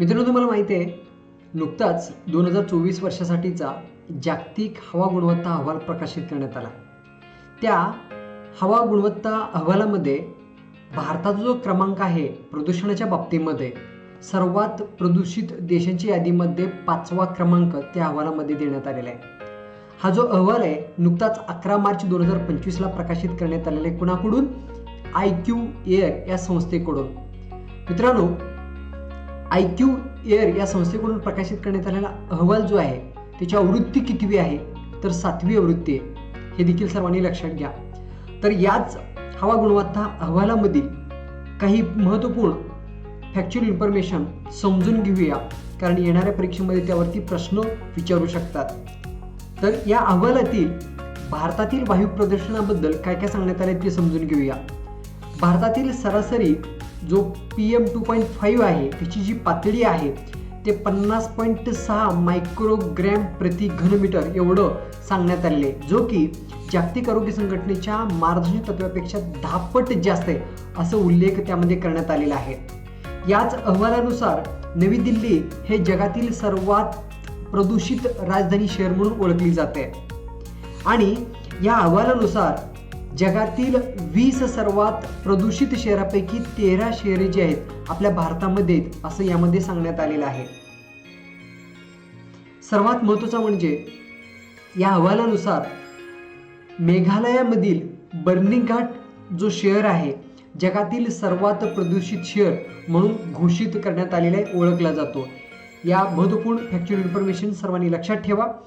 मित्रांनो तुम्हाला माहिती आहे नुकताच दोन हजार चोवीस वर्षासाठीचा जागतिक हवा गुणवत्ता अहवाल प्रकाशित करण्यात आला. त्या हवा गुणवत्ता अहवालामध्ये भारताचा जो क्रमांक आहे प्रदूषणाच्या बाबतीमध्ये सर्वात प्रदूषित देशांच्या यादीमध्ये पाचवा क्रमांक त्या अहवालामध्ये देण्यात आलेला आहे. हा जो अहवाल आहे नुकताच अकरा मार्च दोन हजार पंचवीसला प्रकाशित करण्यात आलेला आहे कुणाकडून? आय क्यू एअर या संस्थेकडून. मित्रांनो आय क्यू एअर या संस्थेकडून प्रकाशित करण्यात आलेला अहवाल जो आहे त्याची आवृत्ती कितवी आहे तर सातवी आवृत्ती आहे. हे देखील सर्वांनी लक्षात घ्या. तर याच हवा गुणवत्ता अहवालामधील काही महत्त्वपूर्ण फॅक्च्युअल इन्फॉर्मेशन समजून घेऊया कारण येणाऱ्या परीक्षेमध्ये त्यावरती प्रश्न विचारू शकतात. तर या अहवालातील भारतातील वायू प्रदूषणाबद्दल काय काय सांगण्यात आले ते समजून घेऊया. भारतातील सरासरी जो P M two point five आहे त्याची जी पातळी आहे ते पन्नास पॉईंट सहा मायक्रोग्रॅम प्रति घनमीटर एवढं सांगण्यात आले आहे. जो की जागतिक आरोग्य संघटनेच्या मार्गदर्शक तत्वापेक्षा दहापट जास्त आहे असं उल्लेख त्यामध्ये करण्यात आलेला आहे. याच अहवालानुसार नवी दिल्ली हे जगातील सर्वात प्रदूषित राजधानी शहर म्हणून ओळखली जाते. आणि या अहवालानुसार जगातील वीस सर्वात प्रदूषित शहरापैकी तेरा शहरे जी आहेत आपल्या भारतामध्ये असं यामध्ये सांगण्यात आलेलं आहे. सर्वात महत्त्वाचा म्हणजे या अहवालानुसार मेघालयामधील बर्निंगघाट जो शहर आहे जगातील सर्वात प्रदूषित शहर म्हणून घोषित करण्यात आलेला आहे ओळखला जातो. या महत्त्वपूर्ण फॅक्च्युअल इन्फॉर्मेशन सर्वांनी लक्षात ठेवा.